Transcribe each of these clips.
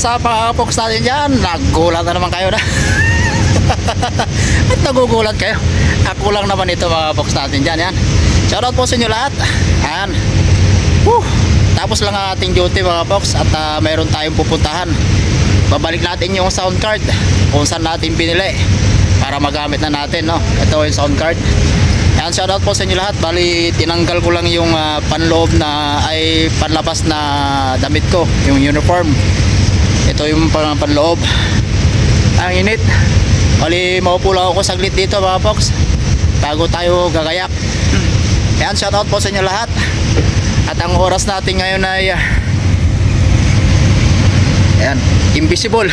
mga kapoks natin dyan? Nagulat na naman kayo na. At nagugulat kayo. Ako lang naman ito mga kapoks natin dyan. Yan. Shoutout po sa inyo lahat. Yan. Woo! Tapos lang ang ating duty mga kapoks at ah, mayroon tayong pupuntahan. Babalik natin yung sound card kung saan natin pinili para magamit na natin. No? Ito yung sound card. Yan, shoutout po sa inyo lahat. Bali, tinanggal ko lang yung ah, panloob na, ay panlabas na damit ko, yung uniform. Ito yung pan panloob. Ang init. Bali, maupo lang ako saglit dito mga folks. Bago tayo gagayak. Yan, shoutout po sa inyo lahat. At ang oras natin ngayon ay ah, Ayan, invisible.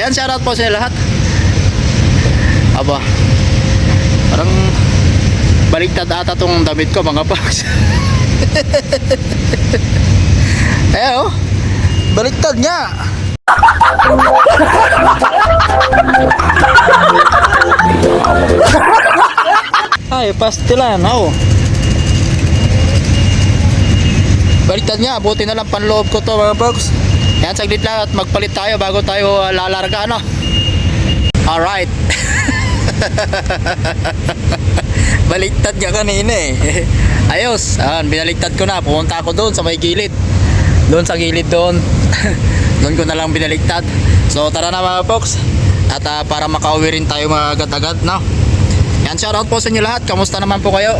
Ayan, shoutout po sa lahat. Aba, parang baliktad ata tong damit ko mga paps. Ayan oh, baliktad nga. Ay, pastilan, oh. Baliktad nga, buti na lang panloob ko to mga folks. Yan, saglit lang at magpalit tayo bago tayo uh, lalarga, ano? Alright. Baliktad nga kanina eh. Ayos, ayan, binaliktad ko na. Pumunta ako doon sa may gilid. Doon sa gilid doon. doon ko na lang binaliktad. So tara na mga folks. At ah, para makauwi rin tayo mga agad-agad, no? Yan, shoutout po sa inyo lahat. Kamusta naman po kayo?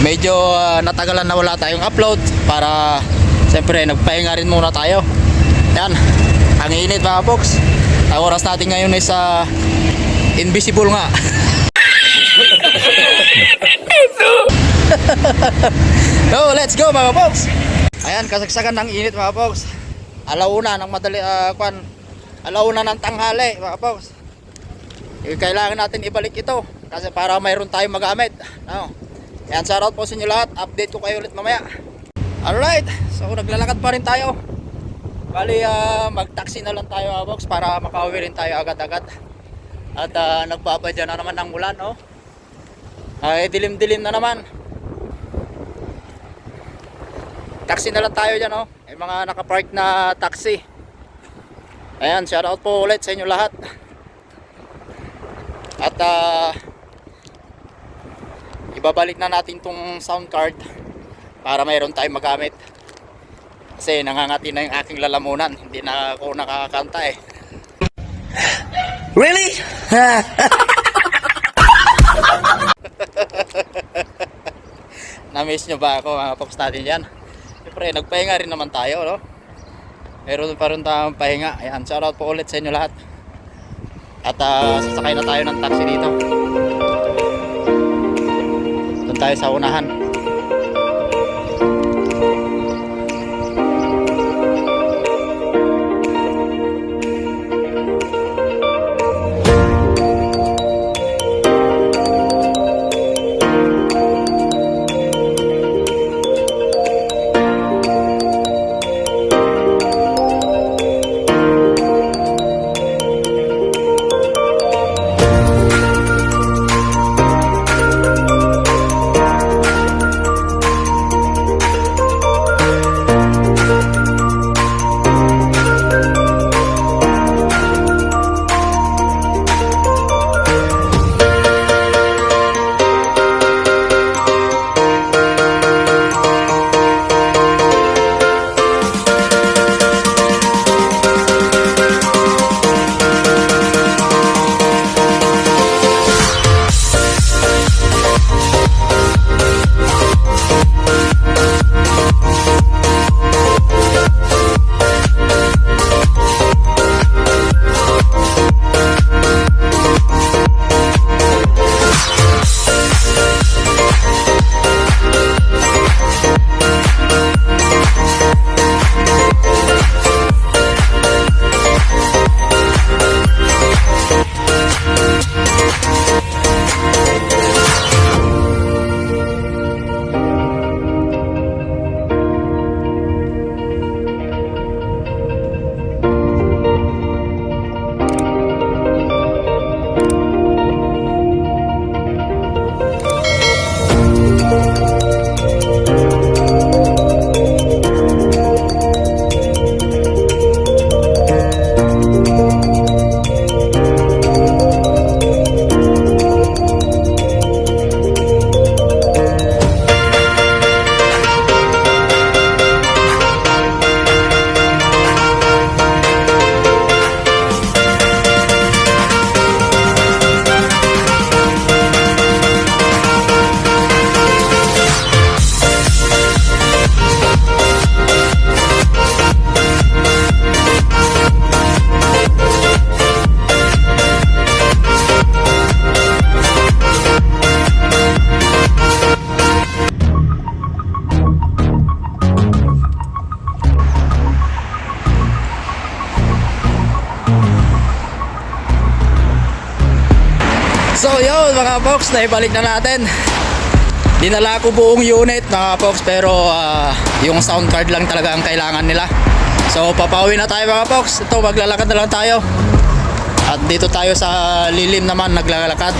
medyo ah, natagalan na wala tayong upload para siyempre nagpahinga rin muna tayo yan ang init mga folks ang oras natin ngayon is sa invisible nga so let's go mga folks ayan kasagsagan ng init mga folks alauna ng madali uh, kwan alauna ng tanghali mga folks eh, kailangan natin ibalik ito kasi para mayroon tayong magamit ano yan, shoutout po sa inyo lahat. Update ko kayo ulit mamaya. Alright, so naglalakad pa rin tayo. Bali, ah, mag-taxi na lang tayo mga box para makauwi rin tayo agad-agad. At uh, nagbabadya na naman ng ulan, no? Ay, dilim-dilim na naman. Taxi na lang tayo dyan, no? May mga nakapark na taxi. Ayan, shoutout po ulit sa inyo lahat. At ah, ibabalik na natin tong sound card para mayroon tayong magamit kasi nangangati na yung aking lalamunan hindi na ako nakakanta eh Really? na-miss nyo ba ako mga pops natin dyan? Siyempre nagpahinga rin naman tayo no? meron pa rin tayong pahinga. Ayan shoutout po ulit sa inyo lahat. At ah, sasakay na tayo ng taxi dito. Doon tayo sa unahan folks, naibalik na natin. Dinala ko buong unit mga folks pero ah, yung sound card lang talaga ang kailangan nila. So papauwi na tayo mga folks. Ito maglalakad na lang tayo. At dito tayo sa lilim naman naglalakad.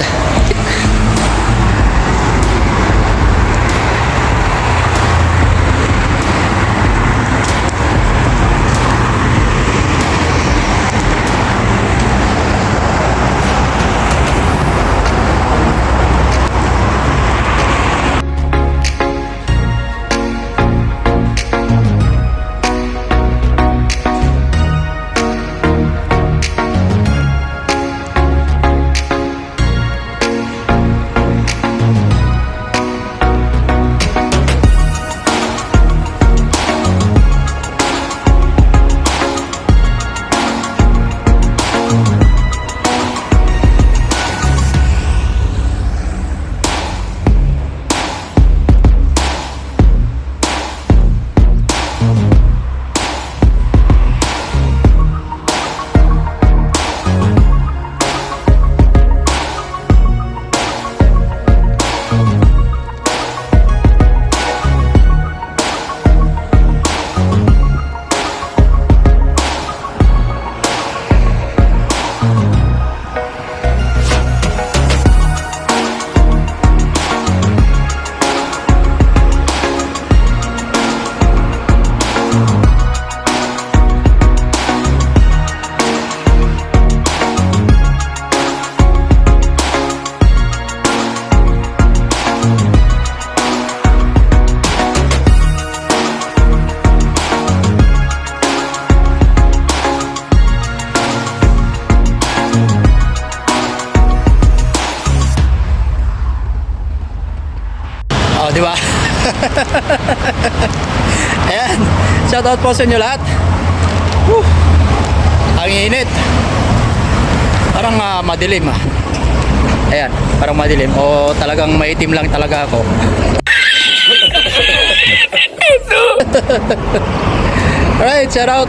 Shoutout po sa inyo lahat. Whew. Ang init. Parang ah, madilim ah. Ayan, parang madilim. O talagang maitim lang talaga ako. Alright, shout out.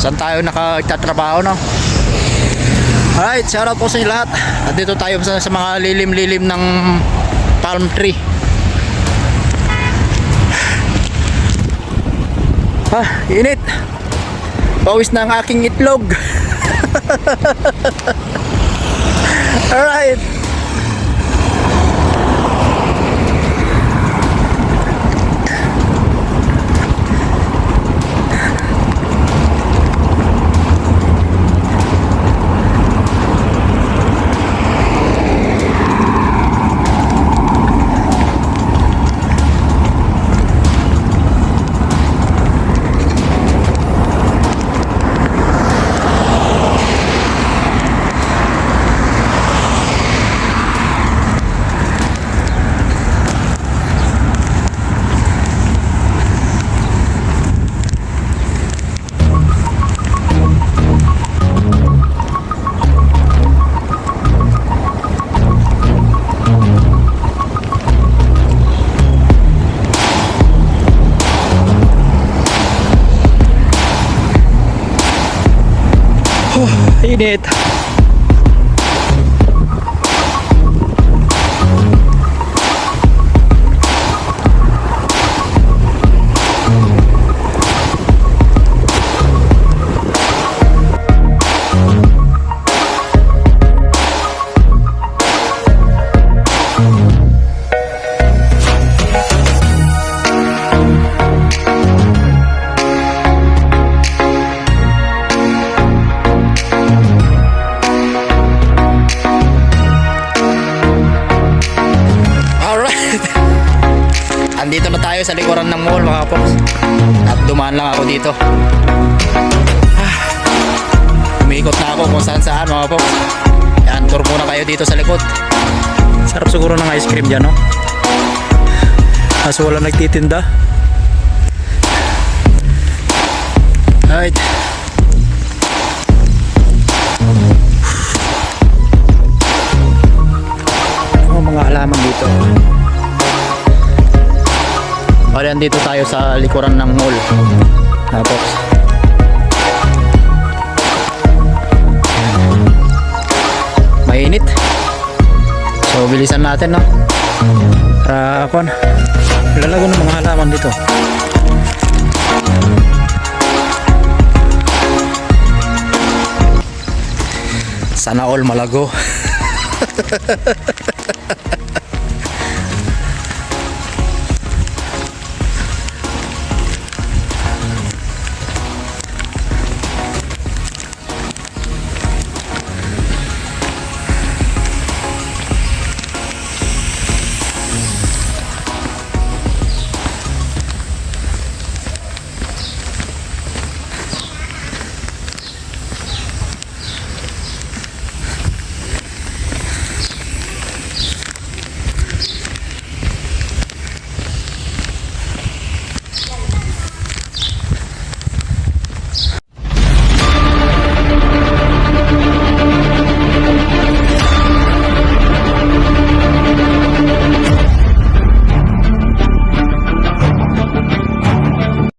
Saan tayo nakagtatrabaho, no? Alright, shoutout po sa inyo lahat. At dito tayo sa, sa mga lilim-lilim ng palm tree. Ah, init. Pawis na ang aking itlog. Alright. Init. Tayo sa likuran ng mall mga kapoks. At dumaan lang ako dito. Ah, Umiikot na ako kung saan saan mga kapoks. Yan, tour muna kayo dito sa likod. Sarap siguro ng ice cream dyan, no? Kaso wala nagtitinda. Alright. Ano mga halaman dito? Bali, andito tayo sa likuran ng mall. Tapos, mainit. So, bilisan natin, no? Para, kon, lalago ng mga halaman dito. Sana all malago.